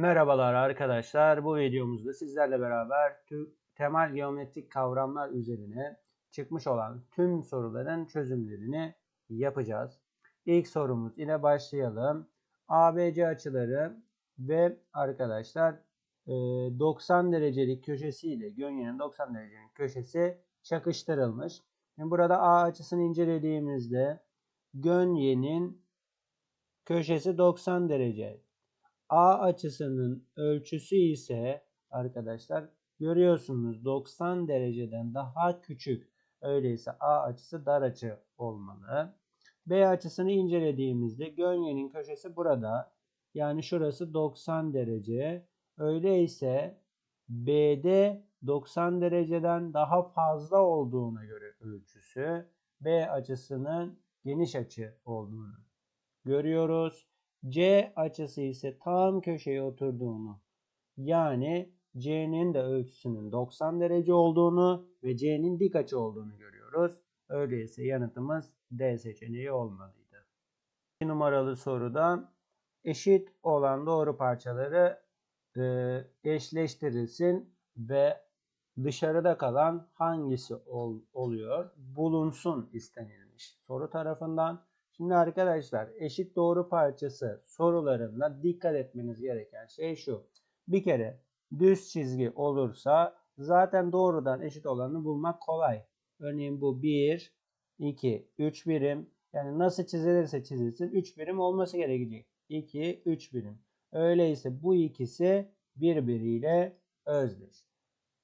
Merhabalar arkadaşlar. Bu videomuzda sizlerle beraber temel geometrik kavramlar üzerine çıkmış olan tüm soruların çözümlerini yapacağız. İlk sorumuz ile başlayalım. ABC açıları ve arkadaşlar e, 90 derecelik köşesi ile Gönye'nin 90 derecelik köşesi çakıştırılmış. Şimdi burada A açısını incelediğimizde Gönye'nin köşesi 90 derece. A açısının ölçüsü ise arkadaşlar görüyorsunuz 90 dereceden daha küçük. Öyleyse A açısı dar açı olmalı. B açısını incelediğimizde Gönye'nin köşesi burada. Yani şurası 90 derece. Öyleyse BD 90 dereceden daha fazla olduğuna göre ölçüsü B açısının geniş açı olduğunu görüyoruz. C açısı ise tam köşeye oturduğunu yani C'nin de ölçüsünün 90 derece olduğunu ve C'nin dik açı olduğunu görüyoruz. Öyleyse yanıtımız D seçeneği olmalıydı. 2 numaralı soruda eşit olan doğru parçaları e, eşleştirilsin ve dışarıda kalan hangisi ol, oluyor bulunsun istenilmiş soru tarafından. Şimdi arkadaşlar eşit doğru parçası sorularında dikkat etmeniz gereken şey şu. Bir kere düz çizgi olursa zaten doğrudan eşit olanı bulmak kolay. Örneğin bu 1, 2, 3 birim. Yani nasıl çizilirse çizilsin 3 birim olması gerekecek. 2, 3 birim. Öyleyse bu ikisi birbiriyle özdeş.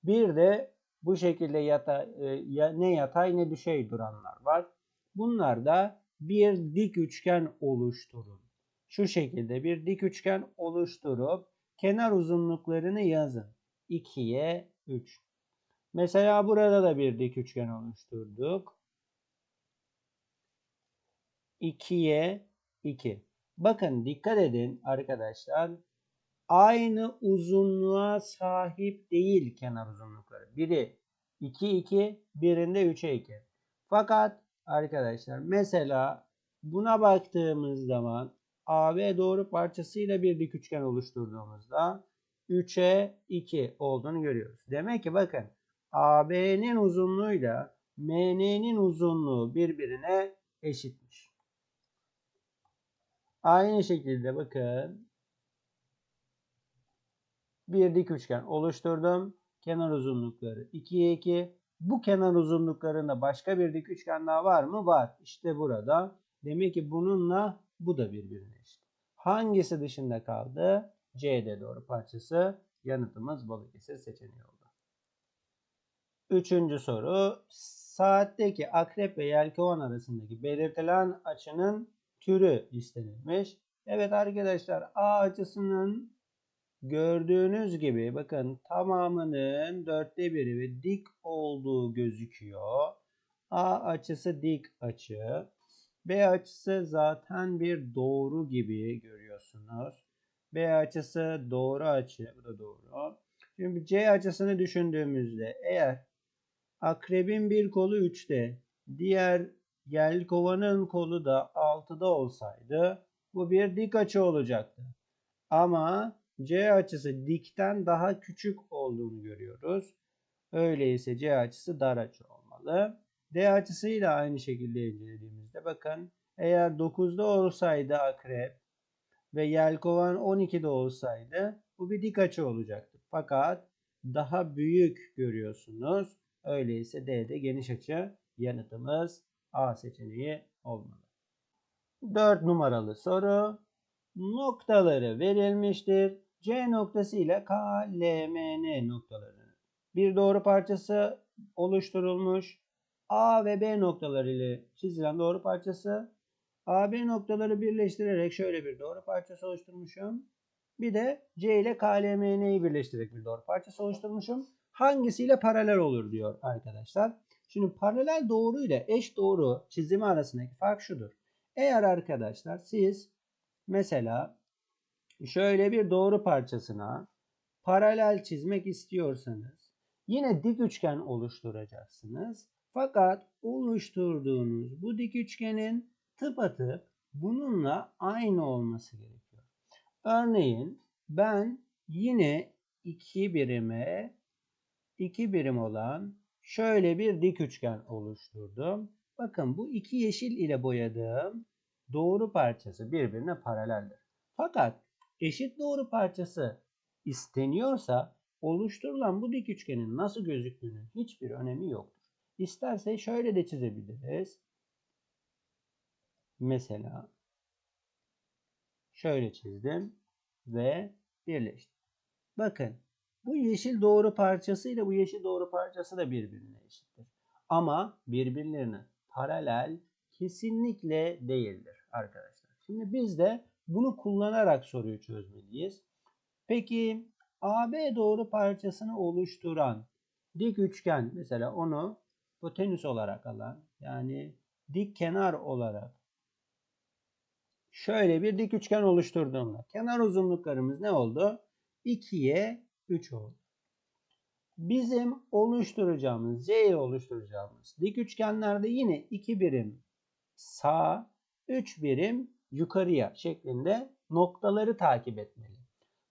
Bir de bu şekilde yata, e, ne yatay ne düşey duranlar var. Bunlar da bir dik üçgen oluşturun. Şu şekilde bir dik üçgen oluşturup kenar uzunluklarını yazın. 2'ye 3. Mesela burada da bir dik üçgen oluşturduk. 2'ye 2. Bakın dikkat edin arkadaşlar. Aynı uzunluğa sahip değil kenar uzunlukları. Biri 2 2, birinde 3'e 2. Fakat arkadaşlar mesela buna baktığımız zaman AB doğru parçasıyla bir dik üçgen oluşturduğumuzda 3'e 2 olduğunu görüyoruz. Demek ki bakın AB'nin uzunluğuyla MN'nin uzunluğu birbirine eşitmiş. Aynı şekilde bakın bir dik üçgen oluşturdum. Kenar uzunlukları 2'ye 2. Bu kenar uzunluklarında başka bir dik üçgen daha var mı? Var. İşte burada. Demek ki bununla bu da birbirine eşit. Hangisi dışında kaldı? CD doğru parçası. Yanıtımız Balıkesir seçeneği oldu. Üçüncü soru. Saatteki akrep ve yelkovan arasındaki belirtilen açının türü istenilmiş. Evet arkadaşlar A açısının gördüğünüz gibi bakın tamamının dörtte biri ve dik olduğu gözüküyor. A açısı dik açı. B açısı zaten bir doğru gibi görüyorsunuz. B açısı doğru açı. Bu da doğru. Şimdi C açısını düşündüğümüzde eğer akrebin bir kolu 3'te diğer yelkovanın kolu da 6'da olsaydı bu bir dik açı olacaktı. Ama C açısı dikten daha küçük olduğunu görüyoruz. Öyleyse C açısı dar açı olmalı. D açısıyla aynı şekilde incelediğimizde bakın eğer 9'da olsaydı akrep ve yelkovan 12'de olsaydı bu bir dik açı olacaktı. Fakat daha büyük görüyorsunuz. Öyleyse D'de geniş açı yanıtımız A seçeneği olmalı. 4 numaralı soru. Noktaları verilmiştir. C noktası ile K, L, M, N noktaları. Bir doğru parçası oluşturulmuş. A ve B noktaları ile çizilen doğru parçası. A, B noktaları birleştirerek şöyle bir doğru parçası oluşturmuşum. Bir de C ile K, L, M, N'yi birleştirerek bir doğru parçası oluşturmuşum. Hangisiyle paralel olur diyor arkadaşlar. Şimdi paralel doğru ile eş doğru çizimi arasındaki fark şudur. Eğer arkadaşlar siz mesela şöyle bir doğru parçasına paralel çizmek istiyorsanız yine dik üçgen oluşturacaksınız. Fakat oluşturduğunuz bu dik üçgenin tıpatıp bununla aynı olması gerekiyor. Örneğin ben yine 2 birime 2 birim olan şöyle bir dik üçgen oluşturdum. Bakın bu iki yeşil ile boyadığım doğru parçası birbirine paraleldir. Fakat eşit doğru parçası isteniyorsa oluşturulan bu dik üçgenin nasıl gözüktüğünün hiçbir önemi yoktur. İsterse şöyle de çizebiliriz. Mesela şöyle çizdim ve birleştim. Bakın bu yeşil doğru parçası ile bu yeşil doğru parçası da birbirine eşittir. Ama birbirlerine paralel kesinlikle değildir arkadaşlar. Şimdi biz de bunu kullanarak soruyu çözmeliyiz. Peki AB doğru parçasını oluşturan dik üçgen mesela onu hipotenüs olarak alan yani dik kenar olarak şöyle bir dik üçgen oluşturduğumda kenar uzunluklarımız ne oldu? 2'ye 3 oldu. Bizim oluşturacağımız, C'yi oluşturacağımız dik üçgenlerde yine 2 birim sağ, 3 birim yukarıya şeklinde noktaları takip etmeli.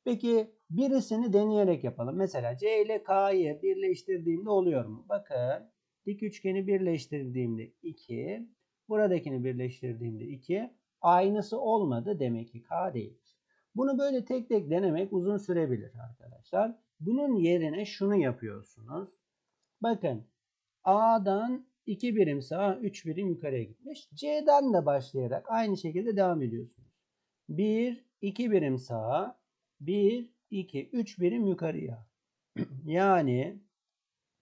Peki birisini deneyerek yapalım. Mesela C ile K'yı birleştirdiğimde oluyor mu? Bakın dik üçgeni birleştirdiğimde 2, buradakini birleştirdiğimde 2 aynısı olmadı demek ki K değil. Bunu böyle tek tek denemek uzun sürebilir arkadaşlar. Bunun yerine şunu yapıyorsunuz. Bakın A'dan 2 birim sağa 3 birim yukarıya gitmiş. C'den de başlayarak aynı şekilde devam ediyorsunuz. 1, 2 birim sağa, 1, 2, 3 birim yukarıya. yani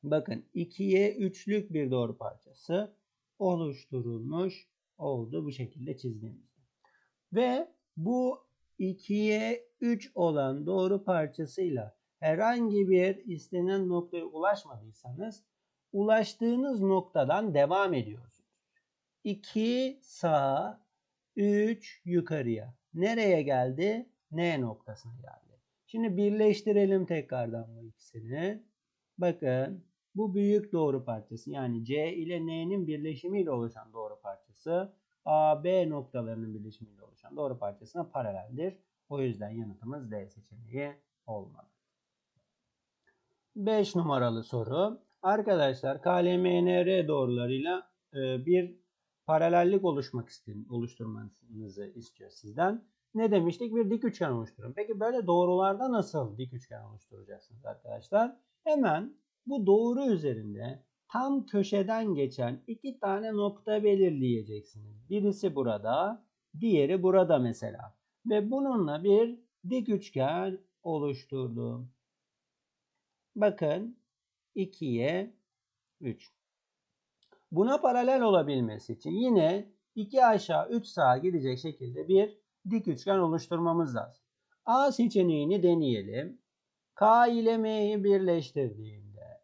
bakın 2'ye 3'lük bir doğru parçası oluşturulmuş oldu bu şekilde çizdiğimizde. Ve bu 2'ye 3 olan doğru parçasıyla herhangi bir istenen noktaya ulaşmadıysanız ulaştığınız noktadan devam ediyorsunuz. 2 sağa 3 yukarıya. Nereye geldi? N noktasına geldi. Şimdi birleştirelim tekrardan bu ikisini. Bakın bu büyük doğru parçası yani C ile N'nin birleşimiyle oluşan doğru parçası A, B noktalarının birleşimiyle oluşan doğru parçasına paraleldir. O yüzden yanıtımız D seçeneği olmalı. 5 numaralı soru. Arkadaşlar KLMNR doğrularıyla e, bir paralellik oluşmak istedim, oluşturmanızı istiyor sizden. Ne demiştik? Bir dik üçgen oluşturun. Peki böyle doğrularda nasıl dik üçgen oluşturacaksınız arkadaşlar? Hemen bu doğru üzerinde tam köşeden geçen iki tane nokta belirleyeceksiniz. Birisi burada, diğeri burada mesela. Ve bununla bir dik üçgen oluşturdum. Bakın 2'ye 3. Buna paralel olabilmesi için yine 2 aşağı 3 sağa gidecek şekilde bir dik üçgen oluşturmamız lazım. A seçeneğini deneyelim. K ile M'yi birleştirdiğimde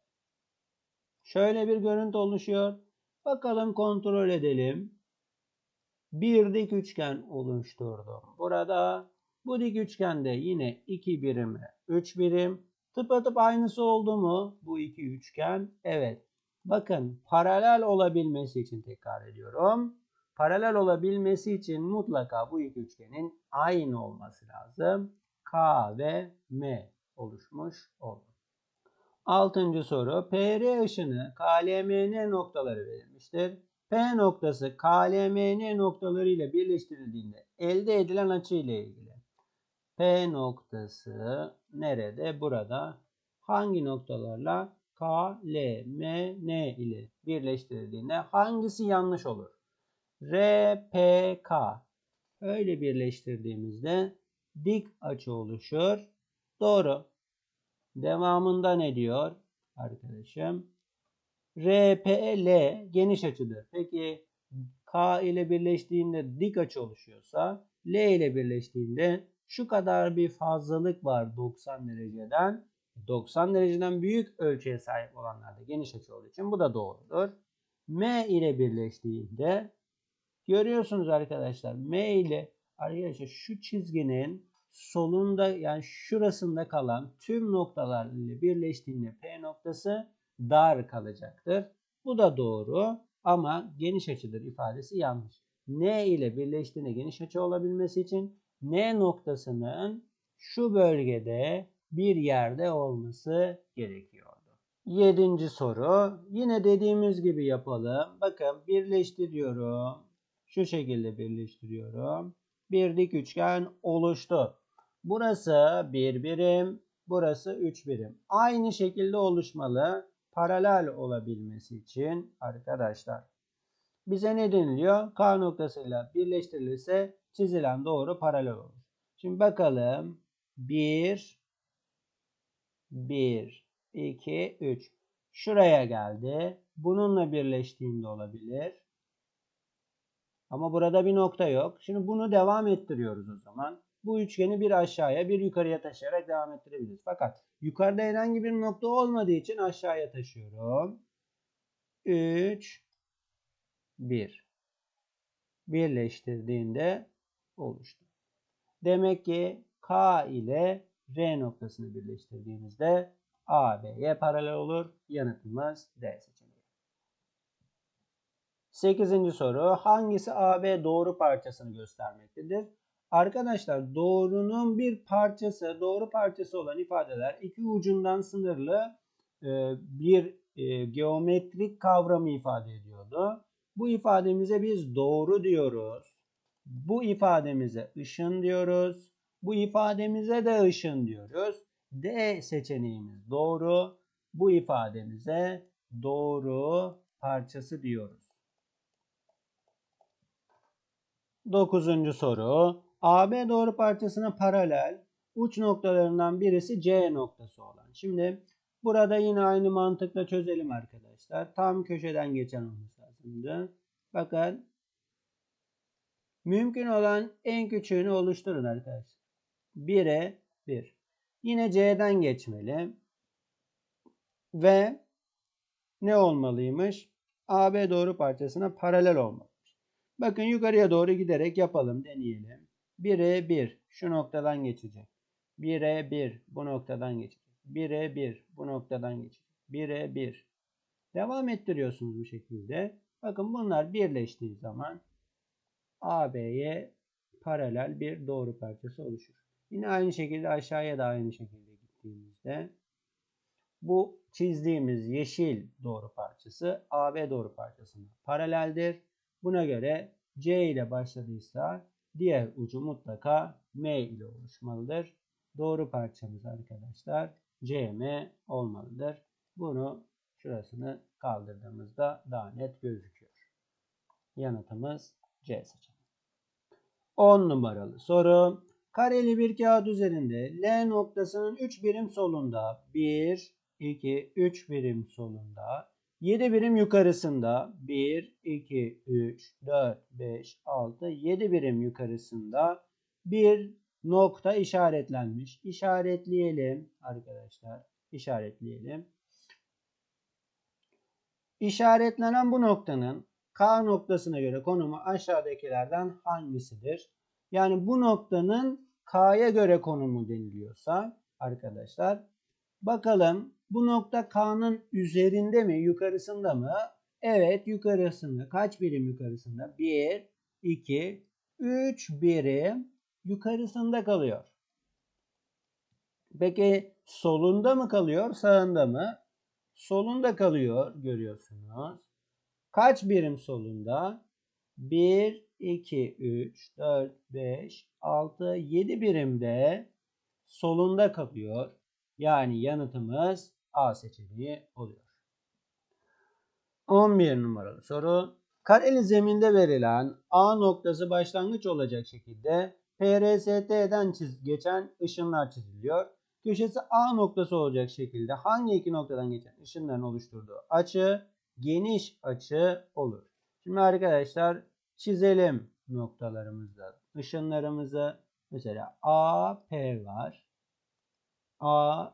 şöyle bir görüntü oluşuyor. Bakalım kontrol edelim. Bir dik üçgen oluşturdum. Burada bu dik üçgende yine 2 birime 3 birim. Tıpatıp aynısı oldu mu bu iki üçgen? Evet. Bakın paralel olabilmesi için tekrar ediyorum. Paralel olabilmesi için mutlaka bu iki üçgenin aynı olması lazım. K ve M oluşmuş oldu. Altıncı soru. PR ışını KLMN noktaları verilmiştir. P noktası KLMN noktaları ile birleştirildiğinde elde edilen açı ile ilgili. P noktası nerede? Burada. Hangi noktalarla? K, L, M, N ile birleştirildiğinde hangisi yanlış olur? R, P, K. Öyle birleştirdiğimizde dik açı oluşur. Doğru. Devamında ne diyor arkadaşım? R, P, L geniş açıdır. Peki K ile birleştiğinde dik açı oluşuyorsa L ile birleştiğinde şu kadar bir fazlalık var 90 dereceden. 90 dereceden büyük ölçüye sahip olanlarda geniş açı olduğu için bu da doğrudur. M ile birleştiğinde görüyorsunuz arkadaşlar M ile arkadaşlar şu çizginin solunda yani şurasında kalan tüm noktalar ile birleştiğinde P noktası dar kalacaktır. Bu da doğru ama geniş açıdır ifadesi yanlış. N ile birleştiğinde geniş açı olabilmesi için N noktasının şu bölgede bir yerde olması gerekiyordu. Yedinci soru. Yine dediğimiz gibi yapalım. Bakın birleştiriyorum. Şu şekilde birleştiriyorum. Bir dik üçgen oluştu. Burası bir birim. Burası üç birim. Aynı şekilde oluşmalı. Paralel olabilmesi için arkadaşlar. Bize ne deniliyor? K noktasıyla birleştirilirse çizilen doğru paralel olur. Şimdi bakalım. 1 1 2 3 şuraya geldi. Bununla birleştiğinde olabilir. Ama burada bir nokta yok. Şimdi bunu devam ettiriyoruz o zaman. Bu üçgeni bir aşağıya bir yukarıya taşıyarak devam ettirebiliriz. Fakat yukarıda herhangi bir nokta olmadığı için aşağıya taşıyorum. 3 1 birleştirdiğinde oluştu. Demek ki K ile R noktasını birleştirdiğimizde AB'ye paralel olur. Yanıtımız D seçeneği. 8. soru. Hangisi AB doğru parçasını göstermektedir? Arkadaşlar doğrunun bir parçası, doğru parçası olan ifadeler iki ucundan sınırlı e, bir e, geometrik kavramı ifade ediyordu. Bu ifademize biz doğru diyoruz. Bu ifademize ışın diyoruz. Bu ifademize de ışın diyoruz. D seçeneğimiz doğru. Bu ifademize doğru parçası diyoruz. Dokuzuncu soru. AB doğru parçasına paralel uç noktalarından birisi C noktası olan. Şimdi burada yine aynı mantıkla çözelim arkadaşlar. Tam köşeden geçen olması lazımdı. Bakın mümkün olan en küçüğünü oluşturun arkadaşlar. 1'e 1. Yine C'den geçmeli. Ve ne olmalıymış? AB doğru parçasına paralel olmalıymış. Bakın yukarıya doğru giderek yapalım, deneyelim. 1'e 1 şu noktadan geçecek. 1'e 1 bu noktadan geçecek. 1'e 1 bu noktadan geçecek. 1'e 1. Devam ettiriyorsunuz bu şekilde. Bakın bunlar birleştiği zaman AB'ye paralel bir doğru parçası oluşur. Yine aynı şekilde aşağıya da aynı şekilde gittiğimizde bu çizdiğimiz yeşil doğru parçası AB doğru parçasına paraleldir. Buna göre C ile başladıysa diğer ucu mutlaka M ile oluşmalıdır. Doğru parçamız arkadaşlar CM olmalıdır. Bunu şurasını kaldırdığımızda daha net gözüküyor. Yanıtımız C seçeneği. 10 numaralı soru. Kareli bir kağıt üzerinde L noktasının 3 birim solunda 1, 2, 3 birim solunda 7 birim yukarısında 1, 2, 3, 4, 5, 6, 7 birim yukarısında bir nokta işaretlenmiş. İşaretleyelim arkadaşlar. İşaretleyelim. İşaretlenen bu noktanın K noktasına göre konumu aşağıdakilerden hangisidir? Yani bu noktanın K'ya göre konumu deniliyorsa arkadaşlar bakalım bu nokta K'nın üzerinde mi yukarısında mı? Evet yukarısında. Kaç birim yukarısında? 1, 2, 3 birim yukarısında kalıyor. Peki solunda mı kalıyor sağında mı? Solunda kalıyor görüyorsunuz. Kaç birim solunda? 1, 2, 3, 4, 5, 6, 7 birimde solunda kalıyor. Yani yanıtımız A seçeneği oluyor. 11 numaralı soru. Kareli zeminde verilen A noktası başlangıç olacak şekilde PRST'den çiz geçen ışınlar çiziliyor. Köşesi A noktası olacak şekilde hangi iki noktadan geçen ışınların oluşturduğu açı geniş açı olur. Şimdi arkadaşlar çizelim noktalarımızda ışınlarımızı. Mesela AP var. A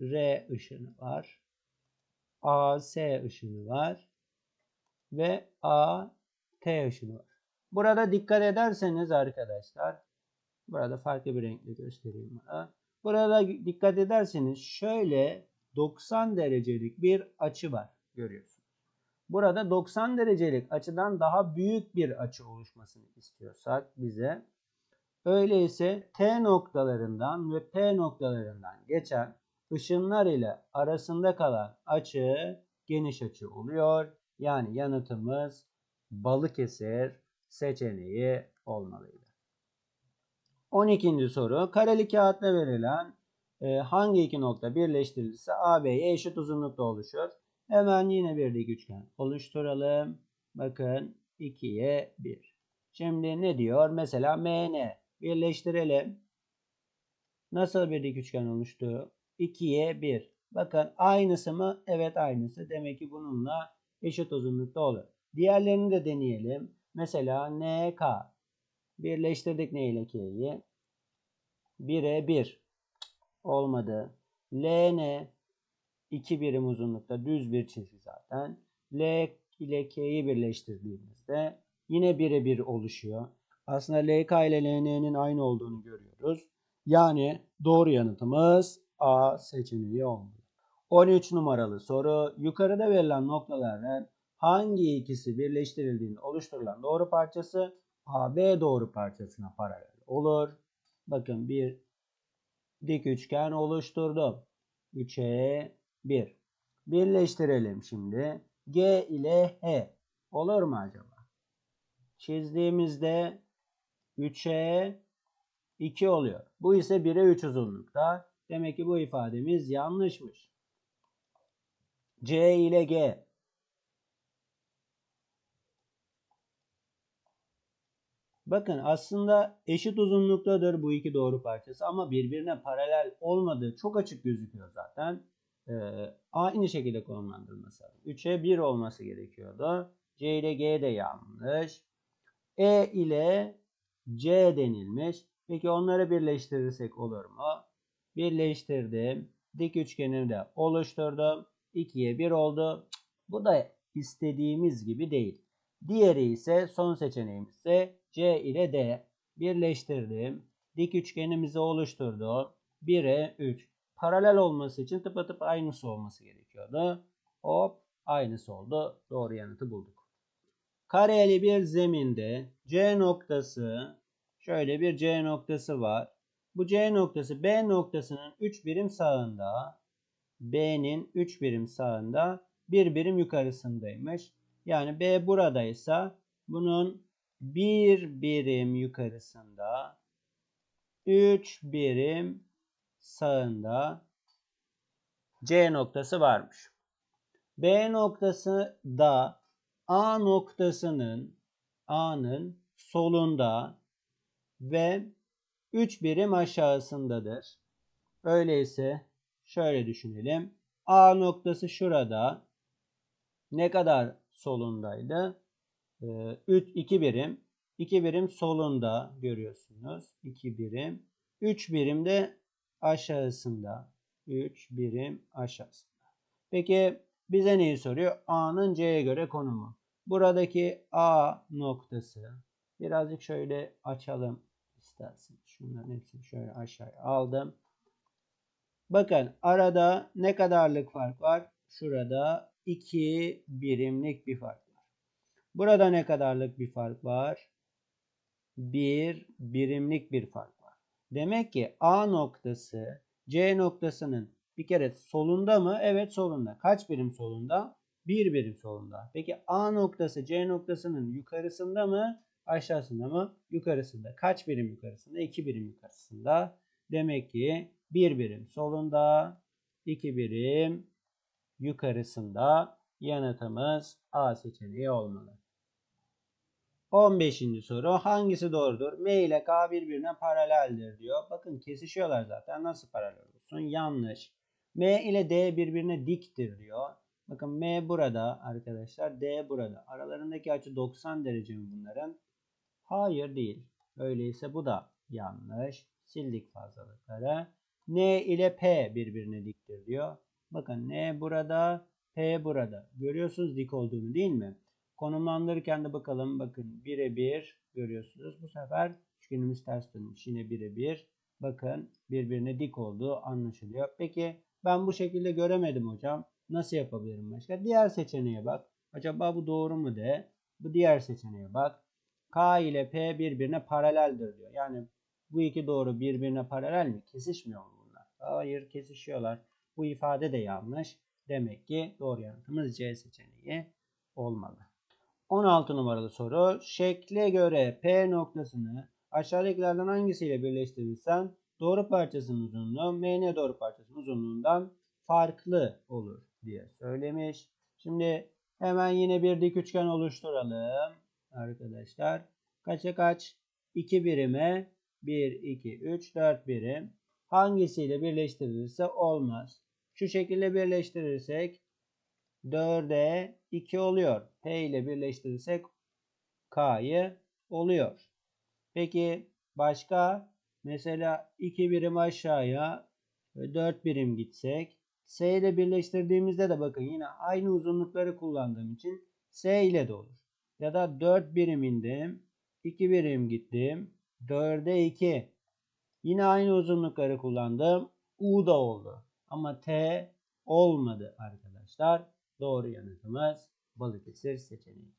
R ışını var. AC ışını var. Ve A T ışını var. Burada dikkat ederseniz arkadaşlar burada farklı bir renkle göstereyim. Burada dikkat ederseniz şöyle 90 derecelik bir açı var görüyorsunuz. Burada 90 derecelik açıdan daha büyük bir açı oluşmasını istiyorsak bize Öyleyse T noktalarından ve P noktalarından geçen ışınlar ile arasında kalan açı geniş açı oluyor. Yani yanıtımız Balıkesir seçeneği olmalıydı. 12. soru. Kareli kağıtta verilen e, hangi iki nokta birleştirilirse AB'ye eşit uzunlukta oluşur. Hemen yine bir dik üçgen oluşturalım. Bakın 2'ye 1. Şimdi ne diyor? Mesela MN birleştirelim. Nasıl bir dik üçgen oluştu? 2'ye 1. Bakın aynısı mı? Evet aynısı. Demek ki bununla eşit uzunlukta olur. Diğerlerini de deneyelim. Mesela NK. Birleştirdik N ile K'yi. 1'e 1. Olmadı. LN 2 birim uzunlukta düz bir çizgi zaten. L ile K'yi birleştirdiğimizde yine 1'e 1 oluşuyor. Aslında LK ile LN'nin aynı olduğunu görüyoruz. Yani doğru yanıtımız A seçeneği olmalı. 13 numaralı soru. Yukarıda verilen noktalardan hangi ikisi birleştirildiğinde oluşturulan doğru parçası AB doğru parçasına paralel olur? Bakın bir dik üçgen oluşturdum. 3'e 1. Birleştirelim şimdi. G ile H. Olur mu acaba? Çizdiğimizde 3'e 2 oluyor. Bu ise 1'e 3 uzunlukta. Demek ki bu ifademiz yanlışmış. C ile G. Bakın aslında eşit uzunluktadır bu iki doğru parçası ama birbirine paralel olmadığı çok açık gözüküyor zaten. Ee, aynı şekilde konumlandırılması lazım. 3'e 1 olması gerekiyordu. C ile G de yanlış. E ile C denilmiş. Peki onları birleştirirsek olur mu? Birleştirdim. Dik üçgenini de oluşturdum. 2'ye 1 oldu. Bu da istediğimiz gibi değil. Diğeri ise son seçeneğimiz ise C ile D. Birleştirdim. Dik üçgenimizi oluşturdu. 1'e 3. Paralel olması için tıpatıp aynısı olması gerekiyordu. Hop aynısı oldu. Doğru yanıtı bulduk. Kareli bir zeminde C noktası şöyle bir C noktası var. Bu C noktası B noktasının 3 birim sağında B'nin 3 birim sağında 1 birim yukarısındaymış. Yani B buradaysa bunun 1 birim yukarısında 3 birim sağında C noktası varmış. B noktası da A noktasının A'nın solunda ve 3 birim aşağısındadır. Öyleyse şöyle düşünelim. A noktası şurada. Ne kadar solundaydı? 3 ee, 2 birim. 2 birim solunda görüyorsunuz. 2 birim. 3 birim de aşağısında. 3 birim aşağısında. Peki bize neyi soruyor? A'nın C'ye göre konumu. Buradaki A noktası birazcık şöyle açalım isterseniz. Şunların hepsini şöyle aşağıya aldım. Bakın arada ne kadarlık fark var? Şurada 2 birimlik bir fark var. Burada ne kadarlık bir fark var? 1 birimlik bir fark. Demek ki A noktası C noktasının bir kere solunda mı? Evet solunda. Kaç birim solunda? 1 birim solunda. Peki A noktası C noktasının yukarısında mı? Aşağısında mı? Yukarısında. Kaç birim yukarısında? 2 birim yukarısında. Demek ki 1 birim solunda, 2 birim yukarısında yanıtımız A seçeneği olmalı. 15. soru hangisi doğrudur? M ile K birbirine paraleldir diyor. Bakın kesişiyorlar zaten. Nasıl paralel olsun? Yanlış. M ile D birbirine diktir diyor. Bakın M burada arkadaşlar. D burada. Aralarındaki açı 90 derece mi bunların? Hayır değil. Öyleyse bu da yanlış. Sildik fazlalıkları. N ile P birbirine diktir diyor. Bakın N burada, P burada. Görüyorsunuz dik olduğunu değil mi? Konumlandırırken de bakalım. Bakın 1'e 1 görüyorsunuz. Bu sefer üçgenimiz ters dönmüş. Yine 1'e 1. Bakın birbirine dik olduğu anlaşılıyor. Peki ben bu şekilde göremedim hocam. Nasıl yapabilirim başka? Diğer seçeneğe bak. Acaba bu doğru mu de? Bu diğer seçeneğe bak. K ile P birbirine paraleldir diyor. Yani Bu iki doğru birbirine paralel mi? Kesişmiyor mu bunlar? Hayır kesişiyorlar. Bu ifade de yanlış. Demek ki doğru yanıtımız C seçeneği olmalı. 16 numaralı soru. Şekle göre P noktasını aşağıdakilerden hangisiyle birleştirirsen doğru parçasının uzunluğu MN doğru parçasının uzunluğundan farklı olur diye söylemiş. Şimdi hemen yine bir dik üçgen oluşturalım arkadaşlar. Kaça kaç? 2 birime 1, 2, 3, 4 birim. Hangisiyle birleştirilirse olmaz. Şu şekilde birleştirirsek 4'e 2 oluyor. P ile birleştirirsek K'yı oluyor. Peki başka mesela 2 birim aşağıya 4 birim gitsek S ile birleştirdiğimizde de bakın yine aynı uzunlukları kullandığım için S ile de olur. Ya da 4 birim indim. 2 birim gittim. 4'e 2. Yine aynı uzunlukları kullandım. U da oldu. Ama T olmadı arkadaşlar. Doğru yanıtımız Balıkesir seçeneği.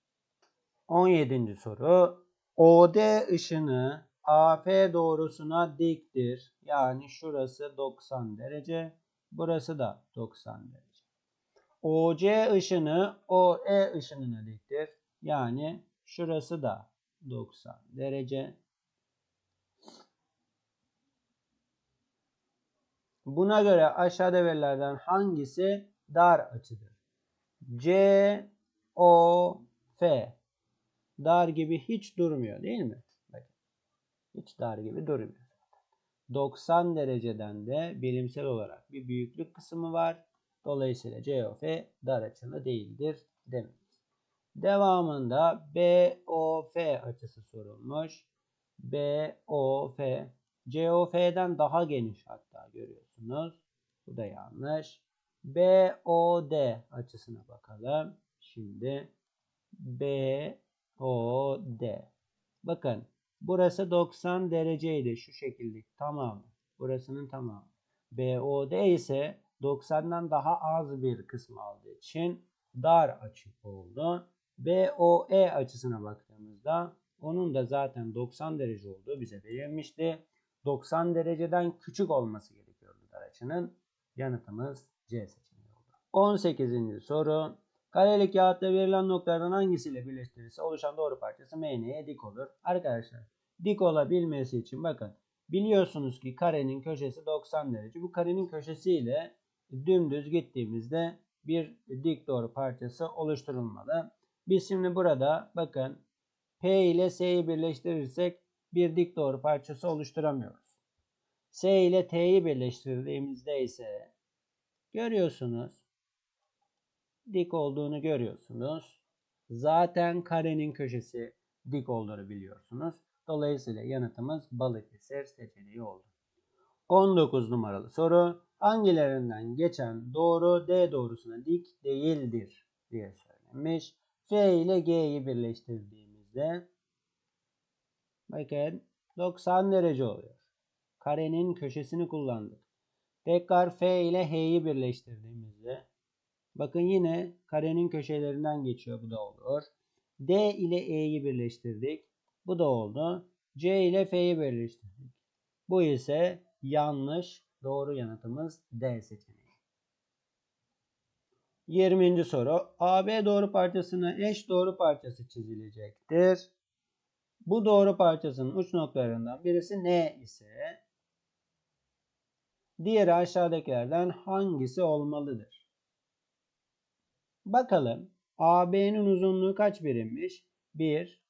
17. soru. OD ışını AF doğrusuna diktir. Yani şurası 90 derece. Burası da 90 derece. OC ışını OE ışınına diktir. Yani şurası da 90 derece. Buna göre aşağıda verilerden hangisi dar açıdır? C, O, F. Dar gibi hiç durmuyor değil mi? Bakın. Hiç dar gibi durmuyor. 90 dereceden de bilimsel olarak bir büyüklük kısmı var. Dolayısıyla COF dar açılı değildir demeyiz. Devamında BOF açısı sorulmuş. BOF COF'den daha geniş hatta görüyorsunuz. Bu da yanlış. BOD açısına bakalım. Şimdi BOD. Bakın burası 90 dereceydi şu şekilde tamamı. Burasının tamamı. BOD ise 90'dan daha az bir kısmı aldığı için dar açı oldu. BOE açısına baktığımızda onun da zaten 90 derece olduğu bize verilmişti. 90 dereceden küçük olması gerekiyordu dar açının. Yanıtımız C seçeneği oldu. 18. soru. Karelik kağıtta verilen noktalardan hangisiyle birleştirirse oluşan doğru parçası MN'ye dik olur. Arkadaşlar dik olabilmesi için bakın biliyorsunuz ki karenin köşesi 90 derece. Bu karenin köşesiyle dümdüz gittiğimizde bir dik doğru parçası oluşturulmalı. Biz şimdi burada bakın P ile S'yi birleştirirsek bir dik doğru parçası oluşturamıyoruz. S ile T'yi birleştirdiğimizde ise görüyorsunuz dik olduğunu görüyorsunuz. Zaten karenin köşesi dik olduğunu biliyorsunuz. Dolayısıyla yanıtımız Balıkesir seçeneği oldu. 19 numaralı soru. Hangilerinden geçen doğru D doğrusuna dik değildir diye söylenmiş. F ile G'yi birleştirdiğimizde bakın 90 derece oluyor. Karenin köşesini kullandık. Tekrar F ile H'yi birleştirdiğimizde bakın yine karenin köşelerinden geçiyor. Bu da olur. D ile E'yi birleştirdik. Bu da oldu. C ile F'yi birleştirdik. Bu ise yanlış. Doğru yanıtımız D seçeneği. 20. soru. AB doğru parçasına eş doğru parçası çizilecektir. Bu doğru parçasının uç noktalarından birisi N ise diğeri aşağıdakilerden hangisi olmalıdır? Bakalım. AB'nin uzunluğu kaç birimmiş? 1,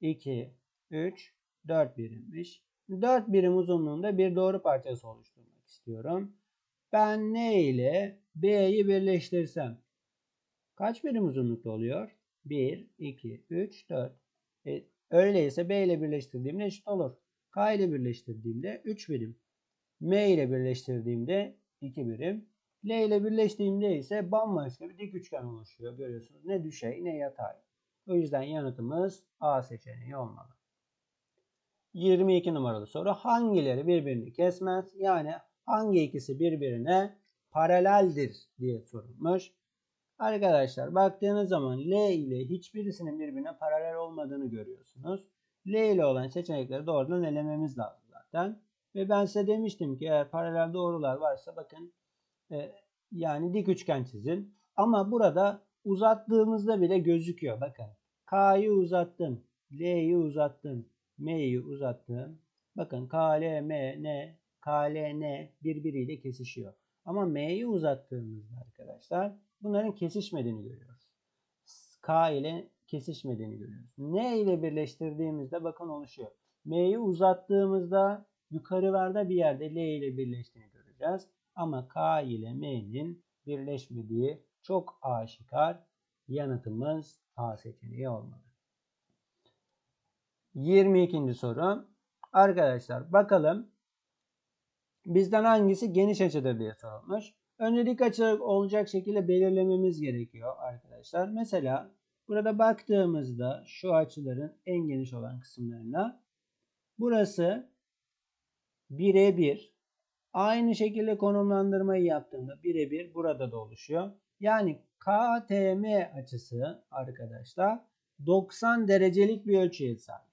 2, 3, 4 birimmiş. 4 birim uzunluğunda bir doğru parçası oluşturmak istiyorum. Ben N ile B'yi birleştirsem kaç birim uzunlukta oluyor? 1, 2, 3, 4. E, öyleyse B ile birleştirdiğimde eşit olur. K ile birleştirdiğimde 3 birim. M ile birleştirdiğimde 2 birim. L ile birleştiğimde ise bambaşka bir dik üçgen oluşuyor. Görüyorsunuz ne düşey ne yatay. O yüzden yanıtımız A seçeneği olmalı. 22 numaralı soru. Hangileri birbirini kesmez? Yani hangi ikisi birbirine paraleldir diye sorulmuş. Arkadaşlar baktığınız zaman L ile hiçbirisinin birbirine paralel olmadığını görüyorsunuz. L ile olan seçenekleri doğrudan elememiz lazım zaten. Ve ben size demiştim ki eğer paralel doğrular varsa bakın e, yani dik üçgen çizin. Ama burada uzattığımızda bile gözüküyor. Bakın K'yı uzattım. L'yi uzattım. M'yi uzattım. Bakın K, L, M, N, K, L, N birbiriyle kesişiyor. Ama M'yi uzattığımızda arkadaşlar bunların kesişmediğini görüyoruz. K ile kesişmediğini görüyoruz. N ile birleştirdiğimizde bakın oluşuyor. M'yi uzattığımızda yukarılarda bir yerde L ile birleştiğini göreceğiz. Ama K ile M'nin birleşmediği çok aşikar. Yanıtımız A seçeneği olmalı. 22. soru. Arkadaşlar bakalım bizden hangisi geniş açıdır diye sorulmuş. Önce dik açı olacak şekilde belirlememiz gerekiyor arkadaşlar. Mesela burada baktığımızda şu açıların en geniş olan kısımlarına burası 1'e 1. Aynı şekilde konumlandırmayı yaptığımda 1'e 1 burada da oluşuyor. Yani KTM açısı arkadaşlar 90 derecelik bir ölçüye sahip.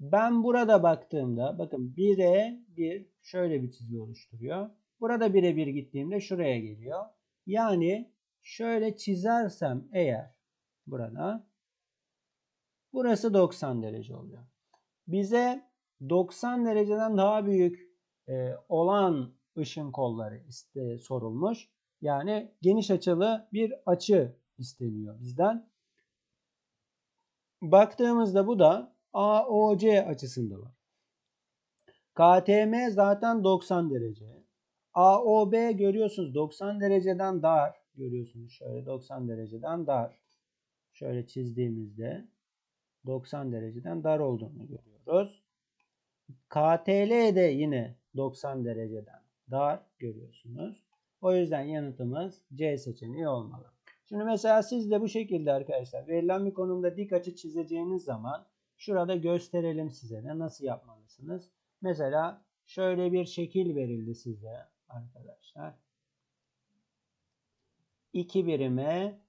Ben burada baktığımda bakın 1'e 1 şöyle bir çizgi oluşturuyor. Burada 1'e 1 gittiğimde şuraya geliyor. Yani şöyle çizersem eğer burada burası 90 derece oluyor. Bize 90 dereceden daha büyük e, olan ışın kolları iste, sorulmuş. Yani geniş açılı bir açı isteniyor bizden. Baktığımızda bu da AOC açısında var. KTM zaten 90 derece. AOB görüyorsunuz 90 dereceden dar. Görüyorsunuz şöyle 90 dereceden dar. Şöyle çizdiğimizde 90 dereceden dar olduğunu görüyoruz. KTL de yine 90 dereceden dar görüyorsunuz. O yüzden yanıtımız C seçeneği olmalı. Şimdi mesela siz de bu şekilde arkadaşlar verilen bir konumda dik açı çizeceğiniz zaman şurada gösterelim size de nasıl yapmalısınız. Mesela şöyle bir şekil verildi size arkadaşlar. 2 birime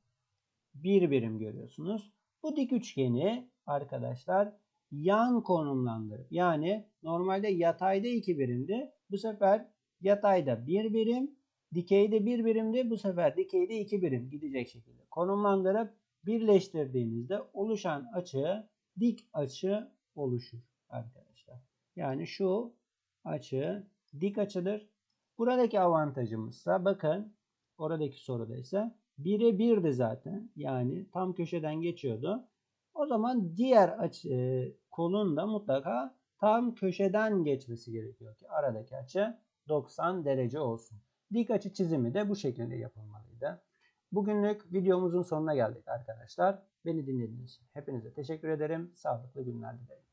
1 birim görüyorsunuz. Bu dik üçgeni arkadaşlar yan konumlandırıp yani normalde yatayda 2 birimdi. Bu sefer yatayda 1 birim, dikeyde 1 birimdi. Bu sefer dikeyde 2 birim gidecek şekilde konumlandırıp birleştirdiğinizde oluşan açı dik açı oluşur arkadaşlar. Yani şu açı dik açıdır. Buradaki avantajımızsa bakın oradaki soruda ise 1'e 1'di zaten. Yani tam köşeden geçiyordu. O zaman diğer açı, kolun da mutlaka tam köşeden geçmesi gerekiyor ki aradaki açı 90 derece olsun. Dik açı çizimi de bu şekilde yapılmalıydı. Bugünlük videomuzun sonuna geldik arkadaşlar. Beni dinlediğiniz için hepinize teşekkür ederim. Sağlıklı günler dilerim.